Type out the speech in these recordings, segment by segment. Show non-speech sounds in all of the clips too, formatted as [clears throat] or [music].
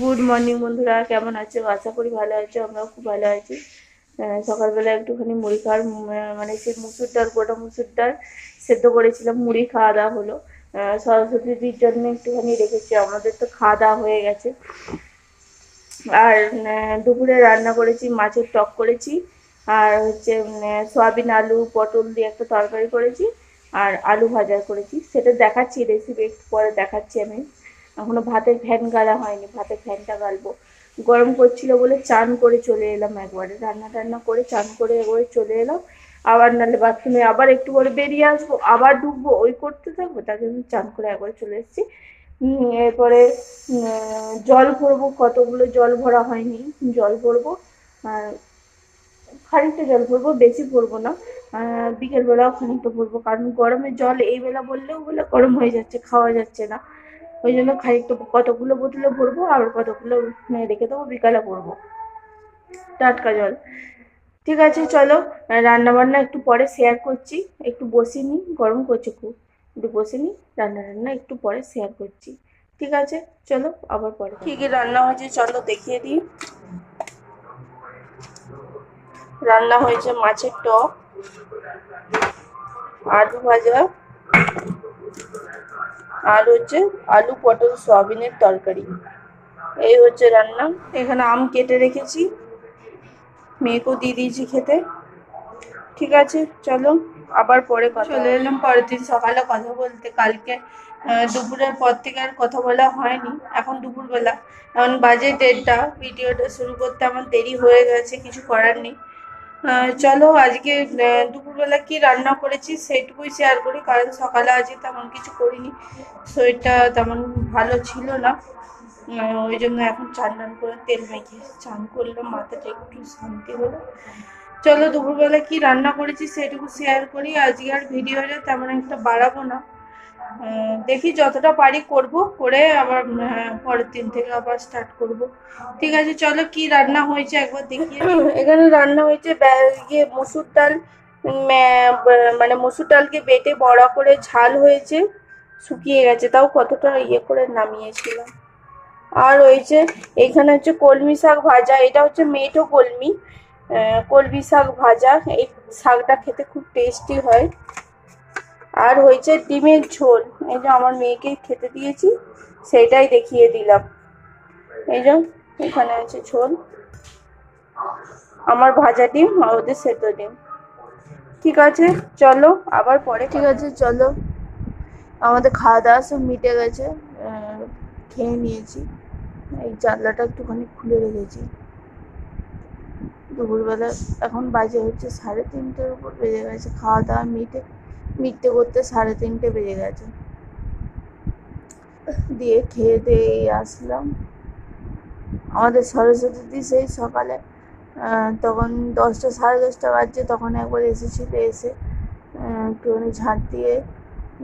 Good morning বন্ধুরা। কেমন আছো? আশা করি ভালো আছো, আমরাও খুব ভালো আছি। সকালবেলা একটুখানি মুড়ি খাওয়ার মানে সেই মুসুর ডাল, গোটা মুসুর ডাল সেদ্ধ করেছিলাম, মুড়ি খাওয়া দাওয়া হলো। সরস্বতীর জন্য একটুখানি রেখেছি, আমাদের তো খাওয়া দাওয়া হয়ে গেছে। আর দুপুরে রান্না করেছি, মাছের টক করেছি। আর হচ্ছে সয়াবিন আলু, পটল দিয়ে একটা তরকারি করেছি। আর আলু ভাজা করেছি। সেটা দেখাচ্ছি রেসিপি একটু পরে দেখাচ্ছি আমি। এখনও ভাতের ফ্যান গালা হয়নি, ভাতের ফ্যানটা গালবো গরম করছিল বলে চান করে চলে এলাম একবারে। রান্না টান্না করে চান করে একবারে চলে এলাম। আবার নাহলে বাথরুমে আবার একটু পরে বেরিয়ে আসব, আবার ঢুকবো, ওই করতে থাকব, তার জন্য চান করে একবারে চলে এসেছি। এরপরে জল ভরবো, কতগুলো জল ভরা হয়নি, জল ভরবো। খানিকটা জল ভরবো, বেশি ভরবো না। বিকেলবেলাও খানিকটা ভরবো, কারণ গরমে জল এই বেলা বললেও বলে গরম হয়ে যাচ্ছে, খাওয়া যাচ্ছে না। ওই জন্য খানিকটা কতগুলো বোতলে ভরবো আর কতগুলো উম, রেখে দেবো বিকালে ভরবো। টাটকা জল। ঠিক আছে চলো রান্না বান্না একটু পরে শেয়ার করছি। একটু বসে নিই গরম করছে খুব। একটু বসে নিই রান্না রান্না একটু পরে শেয়ার করছি। ঠিক আছে চলো আবার পরে। কি কি রান্না হয়েছে চলো দেখিয়ে দিই। রান্না হয়েছে মাছের টক আলু ভাজা আর হচ্ছে আলু পটল সয়াবিনের তরকারি। এই হচ্ছে রান্না। এখানে আম কেটে রেখেছি। মেয়েকেও দিয়ে দিয়েছি খেতে। ঠিক আছে চলো আবার পরে কথা চলে এলাম পরের দিন সকালে কথা বলতে। কালকে দুপুরের পর থেকে আর কথা বলা হয়নি। এখন দুপুরবেলা। এখন বাজে দেড়টা। ভিডিওটা শুরু করতে আমার দেরি হয়ে গেছে কিছু করার নেই। চলো আজকে দুপুরবেলা কি রান্না করেছি সেটুকুই শেয়ার করি, কারণ সকালে আজকে তেমন কিছু করিনি। শরীরটা তেমন ভালো ছিল না। ওই জন্য এখন চান টান করে তেল মেখে চান করলাম, মাথাটা একটু শান্তি হলো। চলো দুপুরবেলা কি রান্না করেছি সেটুকু শেয়ার করি। আজকে আর ভিডিওটা তেমন একটা বাড়াবো না। দেখি যতটা পারি করব, করে আবার পরের দিন থেকে আবার স্টার্ট করব। ঠিক আছে, চলো কি রান্না হয়েছে একবার দেখি [clears throat] এখানে রান্না হয়েছে ইয়ে মসুর ডাল মানে মসুর ডালকে বেটে বড়া করে ঝাল হয়েছে, শুকিয়ে গেছে, তাও কতটা ইয়ে করে নামিয়েছিলাম। আর হয়েছে, এখানে হচ্ছে কলমি শাক ভাজা, এটা হচ্ছে মেঠো কলমি কলমি শাক ভাজা, এই শাকটা খেতে খুব টেস্টি হয়। আর হয়েছে ডিমের ঝোল। এই যে আমার মেয়েকে খেতে দিয়েছি সেটাই দেখিয়ে দিলাম। এই যে এখানে আছে ঝোল। আমার ভাজা ডিম আর ওদের সেদ্ধ ডিম। ঠিক আছে চলো আবার পরে ঠিক আছে চলো। আমাদের খাওয়া দাওয়া সব মিটে গেছে খেয়ে নিয়েছি। এই জানলাটা একটুখানি খুলে রেখেছি। দুপুরবেলা এখন বাজে হচ্ছে সাড়ে তিনটের উপর বেজে গেছে খাওয়া দাওয়া মিটে। মিটতে করতে সাড়ে তিনটে বেজে গেছে। দিয়ে খেয়ে দিয়ে আসলাম। আমাদের সরস্বতী সেই সকালে তখন দশটা, সাড়ে দশটা বাজছে, তখন একবার এসেছিল, এসে একটুখানি ঝাঁট দিয়ে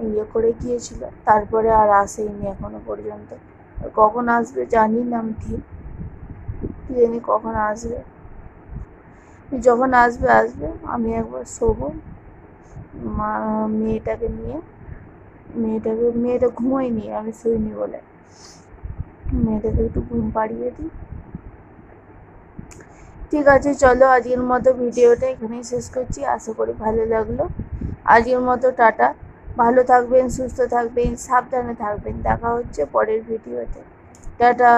ইয়ে করে গিয়েছিল। তারপরে আর আসেইনি এখনও পর্যন্ত। কখন আসবে জানি না, আমি ঠিক কি জানি কখন আসবে। যখন আসবে আসবে, আমি একবার শোবো। মা, মেয়েটাকে নিয়ে, মেয়েটাকে, মেয়েটা ঘুমোয়নি, আমি শুইনি বলে। মেয়েটাকে একটু ঘুম পাড়িয়ে দিই। ঠিক আছে, চলো আজকের মতো ভিডিওটা এখানেই শেষ করছি। আশা করি ভালো লাগল। আজকের মতো টাটা। ভালো থাকবেন, সুস্থ থাকবেন, সাবধানে থাকবেন। দেখা হচ্ছে পরের ভিডিওতে। টাটা।